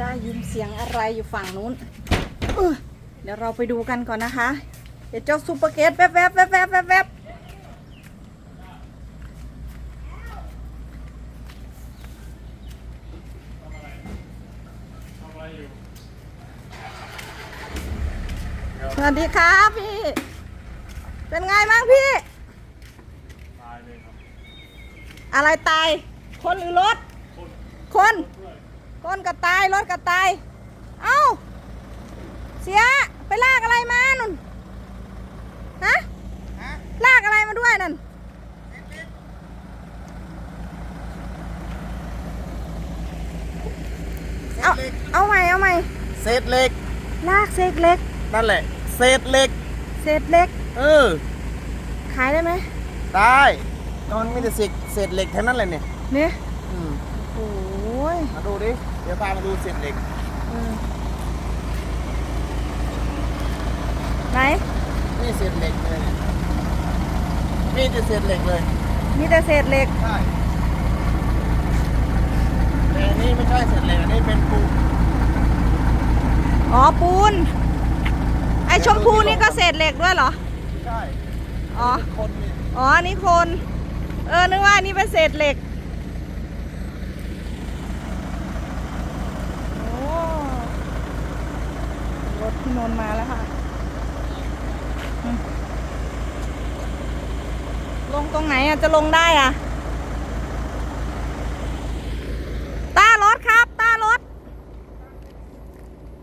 ได้ยินเสียงอะไรอยู่ฝั่งนู้นเออเดี๋ยวเราไปดูกันก่อนนะคะ เดี๋ยวเจ้าซูเปอร์เกตแวบแวบแวบแวบแวบแวบสวัสดีครับพี่ เป็นไงบ้างพี่ ตายเลยครับ อะไรตาย คนหรือรถ คน คนก็ตายรถก็ตาย เอ้า เสียไปลากอะไรมานุ่นฮะลากอะไรมาด้วยนั่นเอาเอาใหม่เอาใหม่เศษเหล็ก ลากเศษเล็กนั่นแหละ เศษเหล็ก เศษเล็ก เออ ขายได้ไหมได้นอนมีแต่เศษเศษเหล็กทั้งนั้นเลยเนี่ยเนี่ยอืมโอ้ย มาดูดิ เดี๋ยวพามาดูเศษเหล็กเออไหน นี่เศษเหล็กเลย นี่จะเศษเหล็กเลย มีแต่เศษเหล็ก ใช่แต่อันนี่ไม่ใช่เศษเหล็กอันนี้เป็นปูนอ๋อปูน ไอชมพูนี่ก็เศษเหล็กด้วยเหรอ ใช่อ๋อ คนนี่อ๋ออันนี่คน เออ นึกว่าอันนี่เป็นเศษเหล็ก โอ้รถ พี่นนท์มาแล้วค่ะลงตรงไหนอะ จะลงได้อะ ตารถครับ ตารถ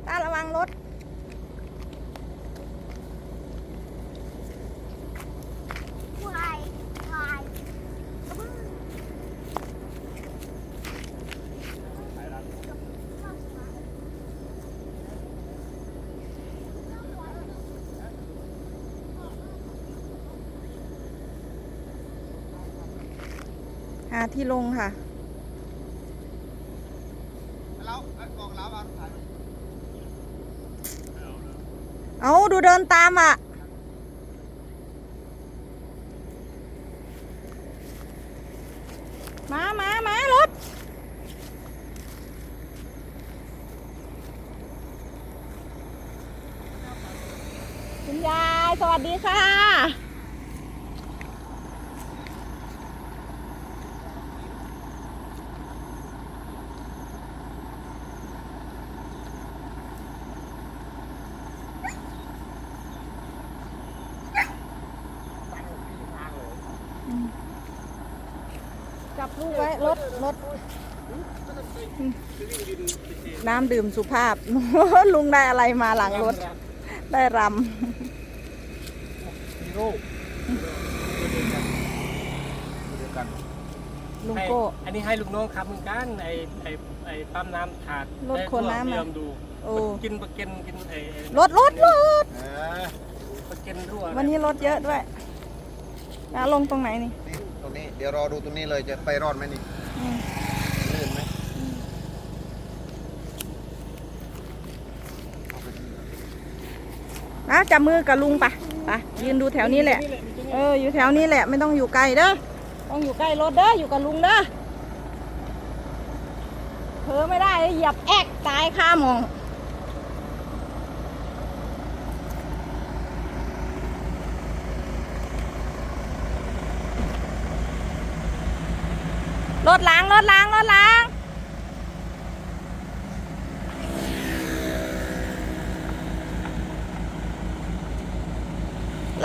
ตาระวังรถ หาที่ลงค่ะเอาดูเดินตามอะ มามามารถ คุณยาย สวัสดีค่ะ ลูกไว้รถรถน้ำดื่มสุภาพ ลุงได้อะไรมาหลังรถ ได้รฮีโร่เดียวกันำลุงโก้ให้อันนี้ให้ลูกน้องขับเหมือนกันไอไอไอปั๊มน้ำขาดรถขนน้ำอะเรียมดูโอ้กินปลาเก็นกินไอไอ้รถรถรถเออปลาเก็นรั่ววันนี้รถเยอะด้วยแล้วลงตรงไหนนี่ นี่ต รงนี้ เดี๋ยวรอดูตรงนี้เลยจะไปรอดไหมนี่อืมลื่นไหมเอาไปที่นะจับมือกับลุงไปไปยืนดูแถวนี้แหละ เออ อยู่แถวนี้แหละ ไม่ต้องอยู่ไกลเด้อ ต้องอยู่ใกล้รถเด้อ อยู่กับลุงเด้อเผลอไม่ได้เหยียบแอกตายคาหมอง รถล้างรถล้างรถล้าง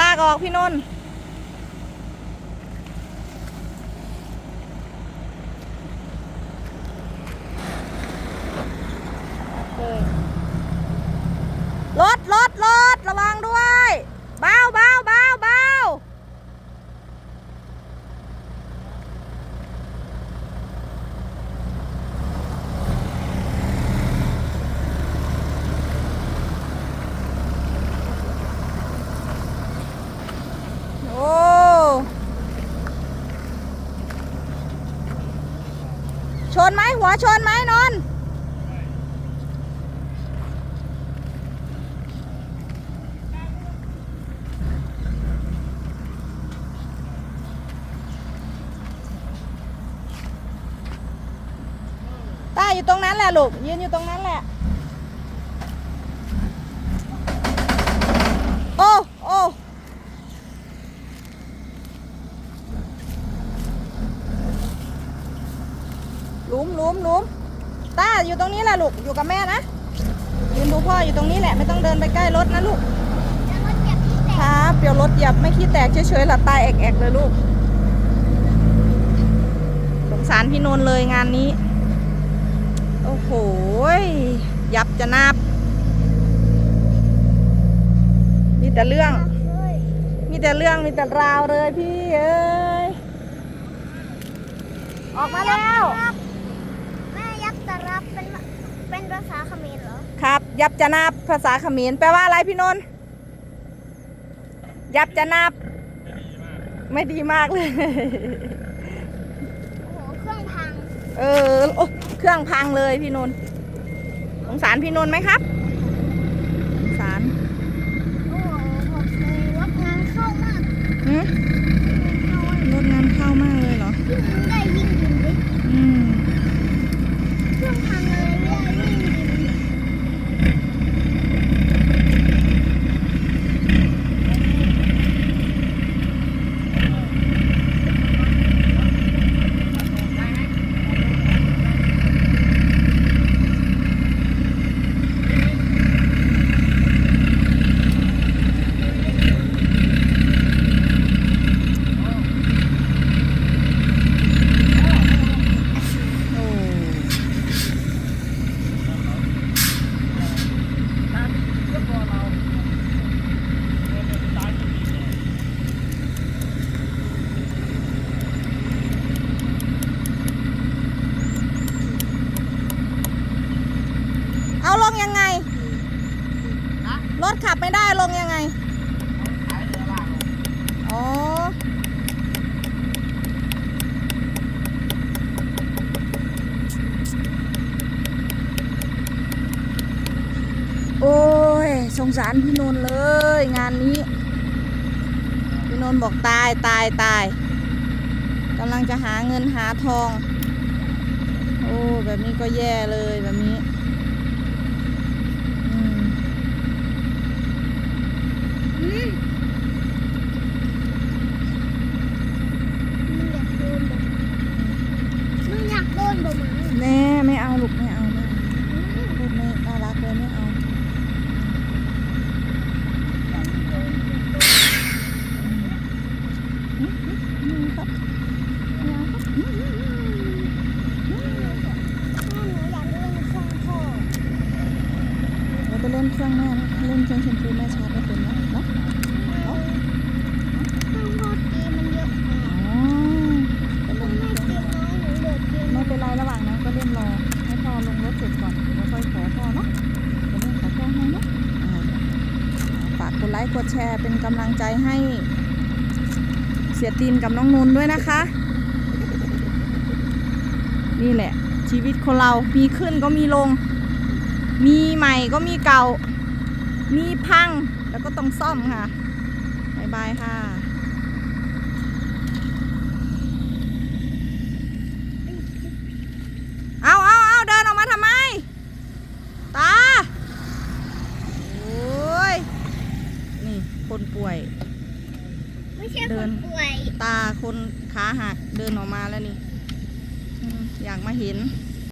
ลากออกพี่นนท์รถรถรถระวังด้วย เบาเบาเบาเบาโอ้ ช นไหมหัวชนไหมนนท์ต้าอยู่อยู่ตรงนั้นแหละลูกยืนอยู่ตรงนั้นแหละ โอ้ โอ้ หลุมหลุมหลุมต้า อยู่ตรงนี้แหละลูก อยู่กับแม่นะ ยืนดูพ่ออยู่ตรงนี้แหละ ไม่ต้องเดินไปใกล้รถนะลูกครับเดี๋ยวรถเหยียบไม่ขี้แตกเฉยๆหลับตายแอกๆเลยลูก สงสารพี่นนท์เลยงานนี้ โอ้โหยยับจะนับ มีแต่เรื่อง มีแต่เรื่องมีแต่ราวเลยพี่เอ้ย ออกมาแล้ว แม่ยักษ์ตะรับ เป็นเป็นภาษาเขมรเหรอ ครับ ยับจะนับภาษาเขมรแปลว่าอะไรพี่นนท์ยับจะนับไม่ดีมากเลย โอ้โห เครื่องพัง เออโอ้เครื่องพังเลยพี่นนท์สงสารพี่นนท์ไหมครับสงสาร โอ้โหบอกเลยว่างานเข้ามาก หืม เข้ามาก รถงานเข้ามากเลยเหรอ ยิ่งได้ยิ่งดินดิ อืม เครื่องพังเลยเรื่อยยิ่งดิน โอ้ เอาลงยังไง รถขับไม่ได้ลงยังไงอ๋อโอ้ย สงสารพี่นนท์เลย งานนี้ พี่นนท์บอกตายตายตายกำลังจะหาเงินหาทอง โอ้ แบบนี้ก็แย่เลยแบบนี้อืม อืมมึงอยากโดนบ่มึงอยากโดนบ่มึง แน่ไม่เอาลูกไม่เอาไม่เอาพูดไม่น่ารักเลยไม่เอาอืมอืมครับไม่เอาครับอืมอืมอืม แม่หนูอยากเล่นเครื่องพ่อ เดี๋ยวไปเล่นเครื่องแม่นะเล่นเครื่องชมพูแม่ชาร์จไม่เป็นนะเนาะ เครื่องพ่อเกมมันเยอะมาก อ๋อไปเล่น แม่เกมน้อยหนูเดือดเกม ไม่เป็นไรระหว่างนั้นก็เล่นรอให้พ่อลงรถเสร็จก่อนแล้วค่อยขอพ่อเนาะเดี๋ยวแม่ขอพ่อให้เนาะอ่าฝากกดไลค์กดแช ร์เป็นกำลังใจให้เสียตีนกับน้องนนด้วยนะคะ นี่แหละ ชีวิตคนเรา มีขึ้นก็มีลง มีใหม่ก็มีเก่า มีพังแล้วก็ต้องซ่อมค่ะบายบายค่ะ เอาเอาเอาเดินออกมาทำไม ตา โอ้ย นี่ คนป่วย ไม่ใช่ เดินตาคนขาหักเดินออกมาแล้วนี่อยากมาเห็น